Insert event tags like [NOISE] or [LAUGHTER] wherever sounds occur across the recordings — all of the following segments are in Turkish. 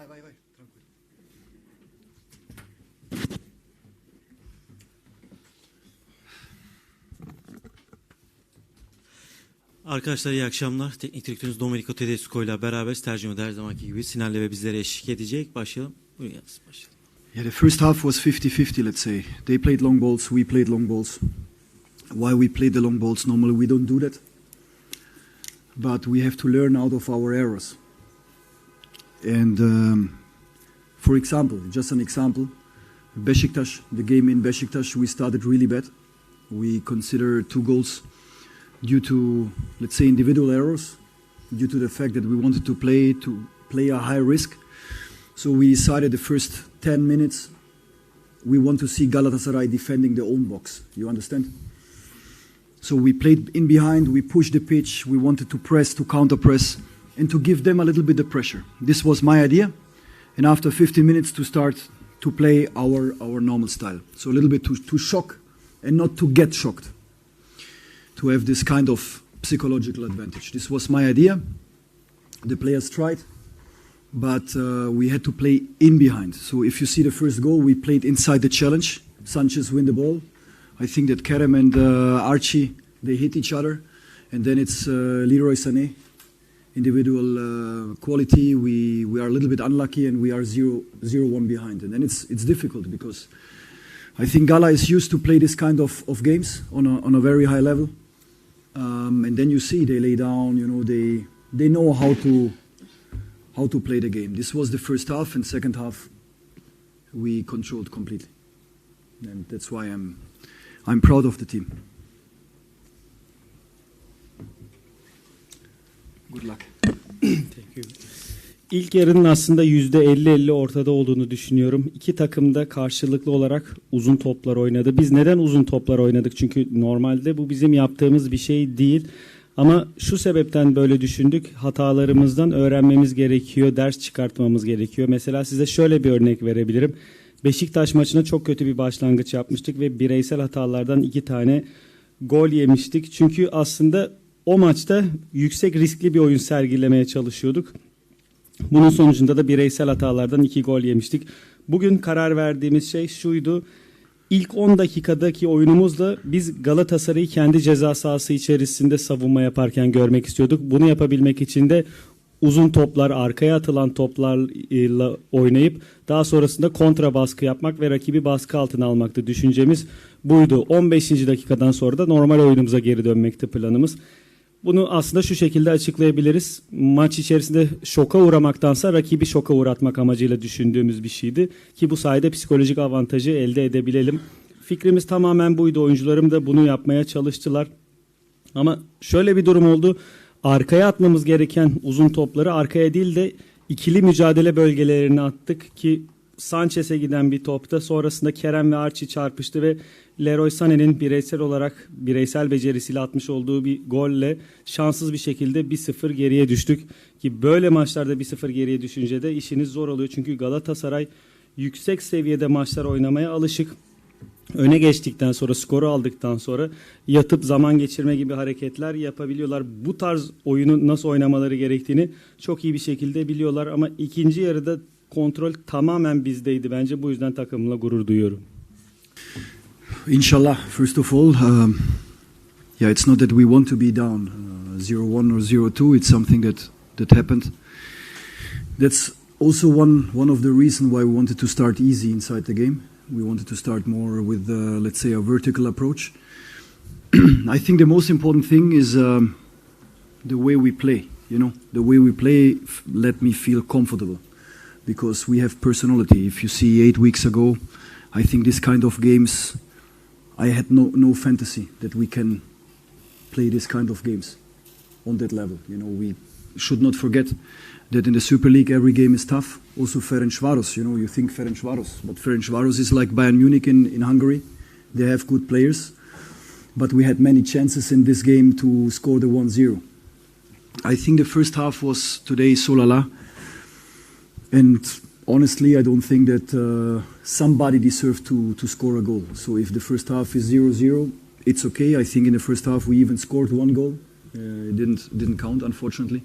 Vai, vai, vai. Tranquilo. Arkadaşlar iyi akşamlar. Teknik direktörünüz Domenico Tedesco ile beraber tercümede her zamanki gibi Sinan'le ve bizlere eşlik edecek. Başlayalım. Buyurun yalnız başlayalım. Yeah, the first half was 50-50, let's say. They played long balls, we played long balls. Why we played the long balls? Normally we don't do that. But we have to learn out of our errors. And um, for example, just an example, Besiktas, the game in Besiktas, we started really bad. We consider two goals due to, let's say, individual errors, due to the fact that we wanted to play to play a high risk. So we decided the first 10 minutes we want to see Galatasaray defending their own box. You understand? So we played in behind, we pushed the pitch, we wanted to press, to counter press, and to give them a little bit of pressure. This was my idea. And after 15 minutes to start to play our, our normal style. So a little bit to, to shock and not to get shocked. To have this kind of psychological advantage. This was my idea. The players tried but uh, we had to play in behind. So if you see the first goal, we played inside the challenge. Sanchez win the ball. I think that Kerem and uh, Archie they hit each other, and then it's uh, Leroy Sané. Individual uh, quality, we, we are a little bit unlucky, and we are zero, zero one behind, and then it's it's difficult because I think Gala is used to play this kind of, of games on a, on a very high level, um, and then you see they lay down, you know, they they know how to how to play the game. This was the first half, and second half we controlled completely, and that's why I'm I'm proud of the team. Good luck. İlk yarının aslında %50-50 ortada olduğunu düşünüyorum. İki takım da karşılıklı olarak uzun toplar oynadı. Biz neden uzun toplar oynadık? Çünkü normalde bu bizim yaptığımız bir şey değil. Ama şu sebepten böyle düşündük. Hatalarımızdan öğrenmemiz gerekiyor, ders çıkartmamız gerekiyor. Mesela size şöyle bir örnek verebilirim. Beşiktaş maçına çok kötü bir başlangıç yapmıştık ve bireysel hatalardan iki tane gol yemiştik. Çünkü aslında o maçta yüksek riskli bir oyun sergilemeye çalışıyorduk. Bunun sonucunda da bireysel hatalardan iki gol yemiştik. Bugün karar verdiğimiz şey şuydu. İlk 10 dakikadaki oyunumuzla biz Galatasaray'ı kendi ceza sahası içerisinde savunma yaparken görmek istiyorduk. Bunu yapabilmek için de uzun toplar, arkaya atılan toplarla oynayıp daha sonrasında kontra baskı yapmak ve rakibi baskı altına almaktı. Düşüncemiz buydu. 15. dakikadan sonra da normal oyunumuza geri dönmekti planımız. Bunu aslında şu şekilde açıklayabiliriz. Maç içerisinde şoka uğramaktansa rakibi şoka uğratmak amacıyla düşündüğümüz bir şeydi. Ki bu sayede psikolojik avantajı elde edebilelim. Fikrimiz tamamen buydu. Oyuncularım da bunu yapmaya çalıştılar. Ama şöyle bir durum oldu. Arkaya atmamız gereken uzun topları arkaya değil de ikili mücadele bölgelerine attık ki Sanchez'e giden bir topta sonrasında Kerem ve Archie çarpıştı ve Leroy Sané'nin bireysel olarak bireysel becerisiyle atmış olduğu bir golle şanssız bir şekilde 1-0 geriye düştük. Ki böyle maçlarda 1-0 geriye düşünce de işiniz zor oluyor. Çünkü Galatasaray yüksek seviyede maçlar oynamaya alışık. Öne geçtikten sonra skoru aldıktan sonra yatıp zaman geçirme gibi hareketler yapabiliyorlar. Bu tarz oyunu nasıl oynamaları gerektiğini çok iyi bir şekilde biliyorlar ama ikinci yarıda kontrol tamamen bizdeydi. Bence bu yüzden takımla gurur duyuyorum. Inshallah, first of all, um, yeah, it's not that we want to be down uh, 0-1 or 0-2. It's something that, that happened. That's also one, one of the reasons why we wanted to start easy inside the game. We wanted to start more with, uh, let's say, a vertical approach. [CLEARS THROAT] I think the most important thing is um, the way we play. You know, the way we play let me feel comfortable because we have personality. If you see eight weeks ago, I think this kind of games, I had no no fantasy that we can play this kind of games on that level. You know, we should not forget that in the Super League every game is tough. Also Ferencvaros, you know, you think Ferencvaros, but Ferencvaros is like Bayern Munich in, in Hungary. They have good players, but we had many chances in this game to score the 1-0. I think the first half was today Solala. And honestly, I don't think that uh, somebody deserved to, to score a goal. So if the first half is 0 0, it's okay. I think in the first half we even scored one goal. Uh, it didn't, didn't count, unfortunately.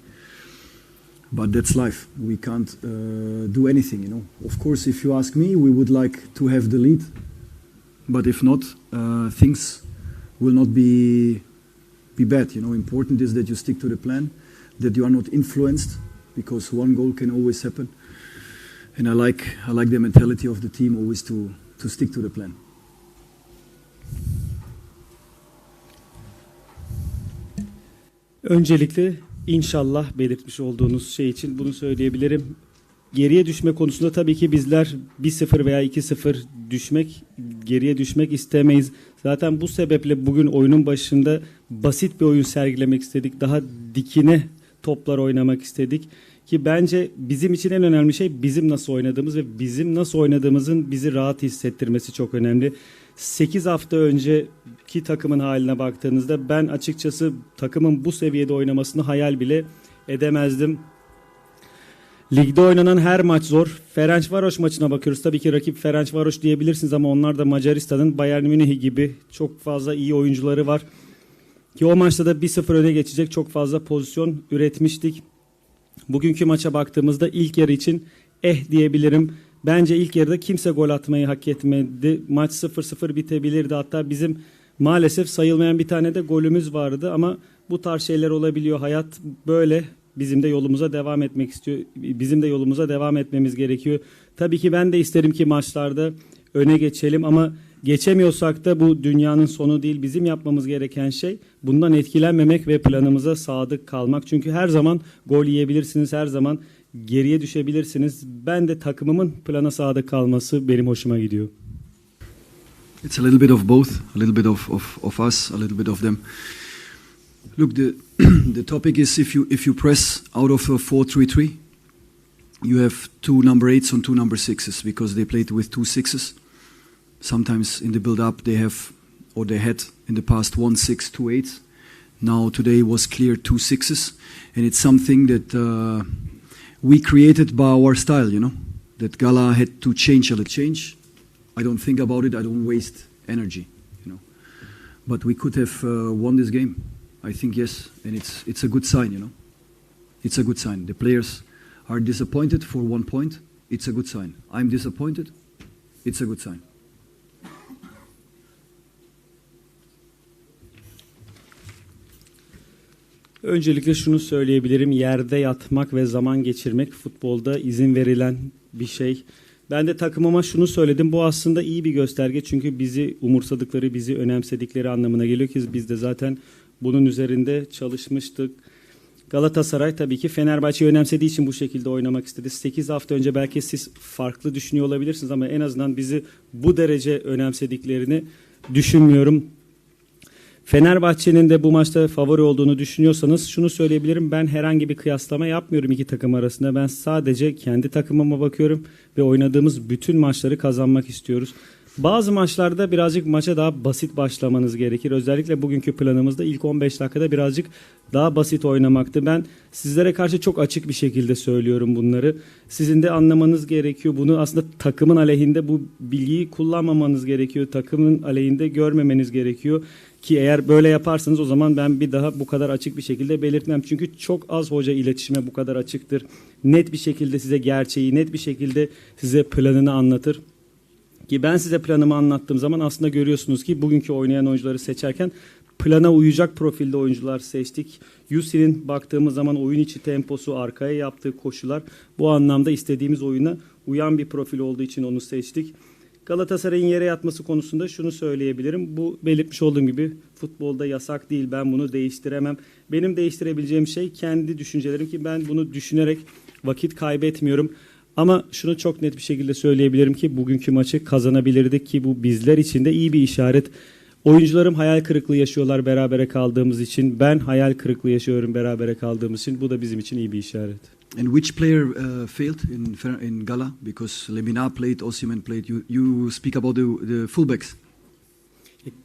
But that's life. We can't uh, do anything, you know. Of course, if you ask me, we would like to have the lead. But if not, uh, things will not be be bad. You know, important is that you stick to the plan, that you are not influenced, because one goal can always happen. And I like I like the mentality of the team always to to stick to the plan. Öncelikle inşallah belirtmiş olduğunuz şey için bunu söyleyebilirim. Geriye düşme konusunda tabii ki bizler 1-0 veya 2-0 düşmek, geriye düşmek istemeyiz. Zaten bu sebeple bugün oyunun başında basit bir oyun sergilemek istedik. Daha dikine toplar oynamak istedik. Ki bence bizim için en önemli şey bizim nasıl oynadığımız ve bizim nasıl oynadığımızın bizi rahat hissettirmesi çok önemli. 8 hafta önceki takımın haline baktığınızda ben açıkçası takımın bu seviyede oynamasını hayal bile edemezdim. Ligde oynanan her maç zor. Ferencvaros maçına bakıyoruz. Tabii ki rakip Ferencvaros diyebilirsiniz ama onlar da Macaristan'ın Bayern Münih gibi çok fazla iyi oyuncuları var. Ki o maçta da 1-0 öne geçecek çok fazla pozisyon üretmiştik. Bugünkü maça baktığımızda ilk yarı için eh diyebilirim. Bence ilk yarıda kimse gol atmayı hak etmedi. Maç 0-0 bitebilirdi. Hatta bizim maalesef sayılmayan bir tane de golümüz vardı ama bu tarz şeyler olabiliyor. Hayat böyle. Bizim de yolumuza devam etmek istiyor. Bizim de yolumuza devam etmemiz gerekiyor. Tabii ki ben de isterim ki maçlarda öne geçelim ama geçemiyorsak da bu dünyanın sonu değil. Bizim yapmamız gereken şey bundan etkilenmemek ve planımıza sadık kalmak. Çünkü her zaman gol yiyebilirsiniz. Her zaman geriye düşebilirsiniz. Ben de takımımın plana sadık kalması benim hoşuma gidiyor. It's a little bit of both, a little bit of, of, of us, a little bit of them. Look, the [CLEARS THROAT] the topic is if you if you press out of a four-three-three, you have two number eights and two number sixes because they played with two sixes. Sometimes in the build-up they have or they had in the past one six, two eights. Now today was clear two sixes, and it's something that uh, we created by our style. You know that Gala had to change a little change. I don't think about it. I don't waste energy. You know, but we could have uh, won this game. I think yes, and it's it's a good sign. You know, it's a good sign. The players are disappointed for one point. It's a good sign. I'm disappointed. It's a good sign. Öncelikle şunu söyleyebilirim. Yerde yatmak ve zaman geçirmek futbolda izin verilen bir şey. Ben de takımıma şunu söyledim. Bu aslında iyi bir gösterge. Çünkü bizi umursadıkları, bizi önemsedikleri anlamına geliyor ki biz de zaten bunun üzerinde çalışmıştık. Galatasaray tabii ki Fenerbahçe'yi önemsediği için bu şekilde oynamak istedi. 8 hafta önce belki siz farklı düşünüyor olabilirsiniz ama en azından bizi bu derece önemsediklerini düşünmüyorum. Fenerbahçe'nin de bu maçta favori olduğunu düşünüyorsanız şunu söyleyebilirim. Ben herhangi bir kıyaslama yapmıyorum iki takım arasında. Ben sadece kendi takımıma bakıyorum ve oynadığımız bütün maçları kazanmak istiyoruz. Bazı maçlarda birazcık maça daha basit başlamanız gerekir. Özellikle bugünkü planımızda ilk 15 dakikada birazcık daha basit oynamaktı. Ben sizlere karşı çok açık bir şekilde söylüyorum bunları. Sizin de anlamanız gerekiyor. Bunu aslında takımın aleyhinde bu bilgiyi kullanmamanız gerekiyor. Takımın aleyhinde görmemeniz gerekiyor. Ki eğer böyle yaparsanız o zaman ben bir daha bu kadar açık bir şekilde belirtmem. Çünkü çok az hoca iletişime bu kadar açıktır. Net bir şekilde size gerçeği, net bir şekilde size planını anlatır. Ki ben size planımı anlattığım zaman aslında görüyorsunuz ki bugünkü oynayan oyuncuları seçerken plana uyacak profilde oyuncular seçtik. Yusi'nin baktığımız zaman oyun içi temposu, arkaya yaptığı koşular bu anlamda istediğimiz oyuna uyan bir profil olduğu için onu seçtik. Galatasaray'ın yere yatması konusunda şunu söyleyebilirim. Bu belirtmiş olduğum gibi futbolda yasak değil. Ben bunu değiştiremem. Benim değiştirebileceğim şey kendi düşüncelerim ki ben bunu düşünerek vakit kaybetmiyorum. Ama şunu çok net bir şekilde söyleyebilirim ki bugünkü maçı kazanabilirdik ki bu bizler için de iyi bir işaret. Oyuncularım hayal kırıklığı yaşıyorlar berabere kaldığımız için. Ben hayal kırıklığı yaşıyorum berabere kaldığımız için. Bu da bizim için iyi bir işaret. And which player uh, failed in in Gala? Because Lemina played, Osimhen played. You you speak about the the fullbacks.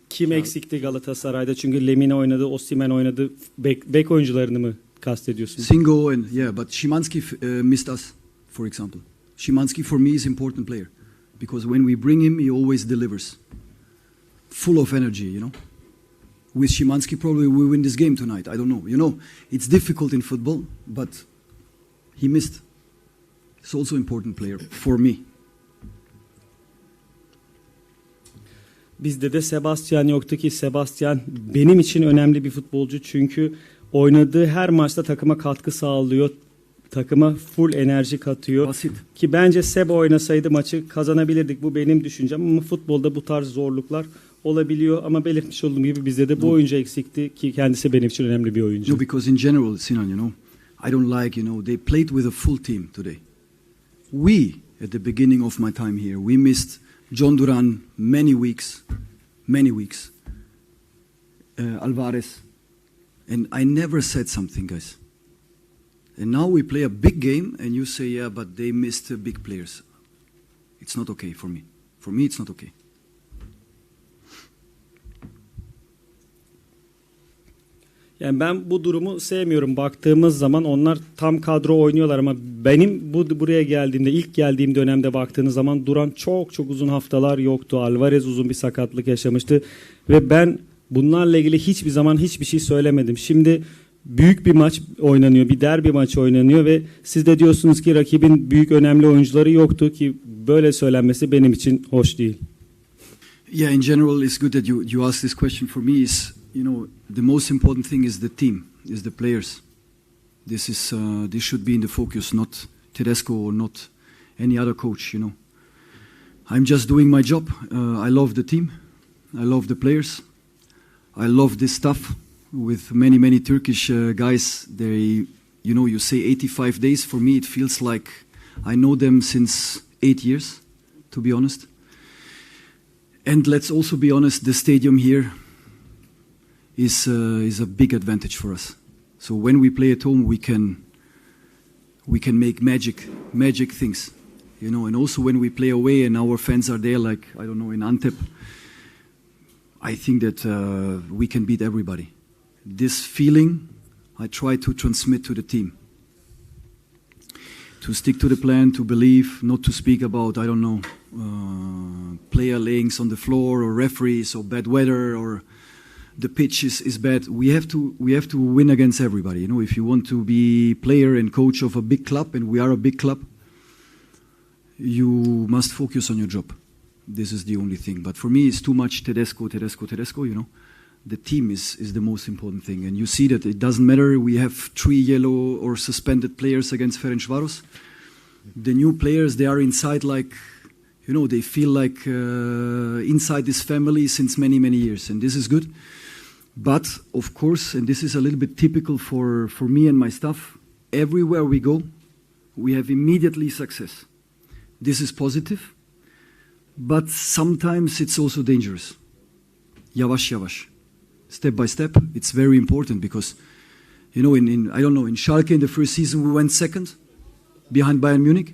Kim eksikti Galatasaray'da? Çünkü Lemina oynadı, Osimhen oynadı. Bek, bek oyuncularını mı kastediyorsun? Singo and yeah, but Szymanski uh, missed us, for example. Szymanski for me is important player because when we bring him, he always delivers. Full of energy, you know. With Szymanski, probably we win this game tonight. I don't know. You know, it's difficult in football, but He missed. He's also important player for me. Bizde de Sebastian yoktu ki Sebastian benim için önemli bir futbolcu çünkü oynadığı her maçta takıma katkı sağlıyor. Takıma full enerji katıyor. Basit. Ki bence Seb oynasaydı maçı kazanabilirdik. Bu benim düşüncem ama futbolda bu tarz zorluklar olabiliyor. Ama belirtmiş olduğum gibi bizde de bu oyuncu eksikti ki kendisi benim için önemli bir oyuncu. No, because in general, Sinan, you know, I don't like, you know, they played with a full team today. We, at the beginning of my time here, we missed John Duran many weeks, many weeks. Uh, Alvarez. And I never said something, guys. And now we play a big game, and you say, yeah, but they missed big players. It's not okay for me. For me, it's not okay. Yani ben bu durumu sevmiyorum. Baktığımız zaman onlar tam kadro oynuyorlar ama benim bu buraya geldiğimde ilk geldiğim dönemde baktığınız zaman Duran çok çok uzun haftalar yoktu. Alvarez uzun bir sakatlık yaşamıştı ve ben bunlarla ilgili hiçbir zaman hiçbir şey söylemedim. Şimdi büyük bir maç oynanıyor, bir derbi maçı oynanıyor ve siz de diyorsunuz ki rakibin büyük önemli oyuncuları yoktu ki böyle söylenmesi benim için hoş değil. Yeah, in general, it's good that you, you ask this question. For me, is you know the most important thing is the team, is the players. This is uh, this should be in the focus, not Tedesco or not any other coach. You know, I'm just doing my job. Uh, I love the team, I love the players, I love this stuff. With many many Turkish uh, guys, they you know you say 85 days. For me, it feels like I know them since eight years, to be honest. And let's also be honest, the stadium here is uh, is a big advantage for us. So when we play at home, we can we can make magic magic things, you know. And also when we play away and our fans are there, like I don't know in Antep, I think that uh, we can beat everybody. This feeling, I try to transmit to the team. To stick to the plan, to believe, not to speak about I don't know uh, player layings on the floor or referees or bad weather or the pitch is, is bad. We have to we have to win against everybody. You know, if you want to be player and coach of a big club, and we are a big club, you must focus on your job. This is the only thing. But for me, it's too much Tedesco, Tedesco, Tedesco. You know, the team is is the most important thing, and you see that it doesn't matter. We have three yellow or suspended players against Ferencvaros. The new players, they are inside like you know they feel like uh, inside this family since many many years and this is good but of course and this is a little bit typical for, for me and my staff everywhere we go we have immediately success. This is positive but sometimes it's also dangerous. Yavaş yavaş step by step it's very important because you know in, in i don't know in schalke in the first season we went second behind bayern munich.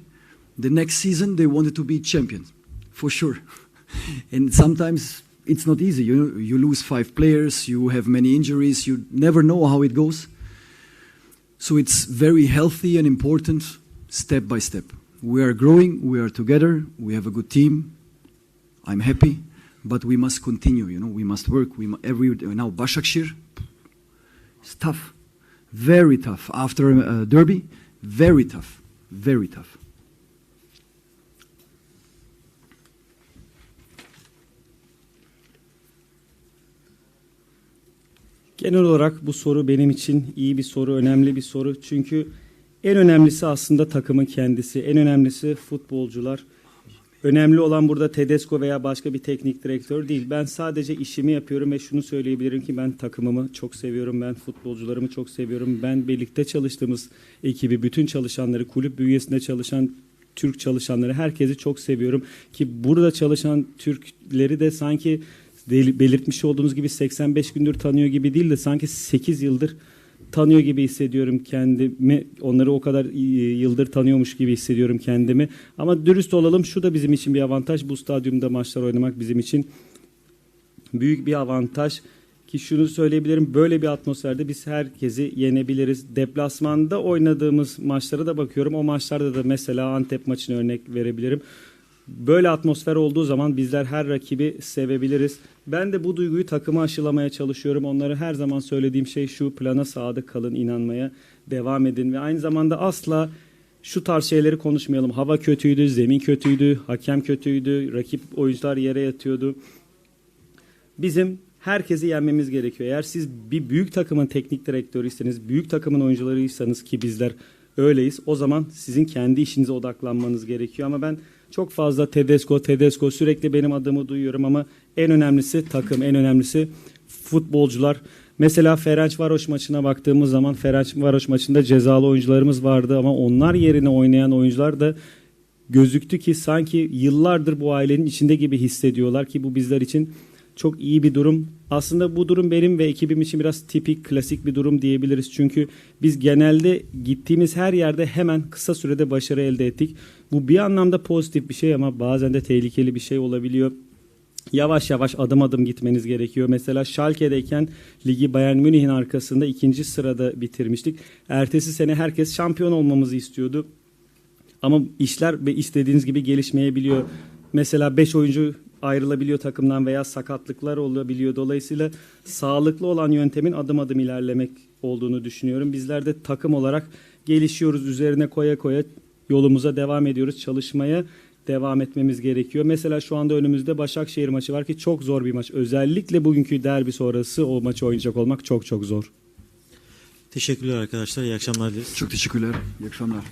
The next season they wanted to be champions for sure. [LAUGHS] And sometimes it's not easy. You you lose five players you have many injuries you never know how it goes. So it's very healthy and important step by step. We are growing we are together we have a good team. I'm happy but we must continue you know we must work. We every now Başakşehir it's tough. Very tough. After a derby very tough very tough Genel olarak bu soru benim için iyi bir soru, önemli bir soru. Çünkü en önemlisi aslında takımın kendisi, en önemlisi futbolcular. Önemli olan burada Tedesco veya başka bir teknik direktör değil. Ben sadece işimi yapıyorum ve şunu söyleyebilirim ki ben takımımı çok seviyorum. Ben futbolcularımı çok seviyorum. Ben birlikte çalıştığımız ekibi, bütün çalışanları, kulüp bünyesinde çalışan Türk çalışanları, herkesi çok seviyorum. Ki burada çalışan Türkleri de sanki belirtmiş olduğunuz gibi 85 gündür tanıyor gibi değil de sanki 8 yıldır tanıyor gibi hissediyorum kendimi. Onları o kadar yıldır tanıyormuş gibi hissediyorum kendimi. Ama dürüst olalım şu da bizim için bir avantaj. Bu stadyumda maçlar oynamak bizim için büyük bir avantaj. Ki şunu söyleyebilirim böyle bir atmosferde biz herkesi yenebiliriz. Deplasmanda oynadığımız maçlara da bakıyorum. O maçlarda da mesela Antep maçını örnek verebilirim. Böyle atmosfer olduğu zaman bizler her rakibi sevebiliriz. Ben de bu duyguyu takıma aşılamaya çalışıyorum. Onlara her zaman söylediğim şey şu plana sadık kalın, inanmaya devam edin ve aynı zamanda asla şu tarz şeyleri konuşmayalım. Hava kötüydü, zemin kötüydü, hakem kötüydü, rakip oyuncular yere yatıyordu. Bizim herkesi yenmemiz gerekiyor. Eğer siz bir büyük takımın teknik direktörüyseniz, büyük takımın oyuncularıysanız ki bizler öyleyiz. O zaman sizin kendi işinize odaklanmanız gerekiyor. Ama ben çok fazla Tedesco, Tedesco sürekli benim adımı duyuyorum ama en önemlisi takım, en önemlisi futbolcular. Mesela Ferencvaros maçına baktığımız zaman Ferencvaros maçında cezalı oyuncularımız vardı ama onlar yerine oynayan oyuncular da gözüktü ki sanki yıllardır bu ailenin içinde gibi hissediyorlar ki bu bizler için çok iyi bir durum. Aslında bu durum benim ve ekibim için biraz tipik, klasik bir durum diyebiliriz. Çünkü biz genelde gittiğimiz her yerde hemen kısa sürede başarı elde ettik. Bu bir anlamda pozitif bir şey ama bazen de tehlikeli bir şey olabiliyor. Yavaş yavaş adım adım gitmeniz gerekiyor. Mesela Schalke'deyken ligi Bayern Münih'in arkasında ikinci sırada bitirmiştik. Ertesi sene herkes şampiyon olmamızı istiyordu. Ama işler istediğiniz gibi gelişmeyebiliyor. Mesela 5 oyuncu ayrılabiliyor takımdan veya sakatlıklar olabiliyor. Dolayısıyla sağlıklı olan yöntemin adım adım ilerlemek olduğunu düşünüyorum. Bizler de takım olarak gelişiyoruz. Üzerine koya koya yolumuza devam ediyoruz. Çalışmaya devam etmemiz gerekiyor. Mesela şu anda önümüzde Başakşehir maçı var ki çok zor bir maç. Özellikle bugünkü derbi sonrası o maçı oynayacak olmak çok çok zor. Teşekkürler arkadaşlar. İyi akşamlar dileriz. Çok teşekkürler. İyi akşamlar.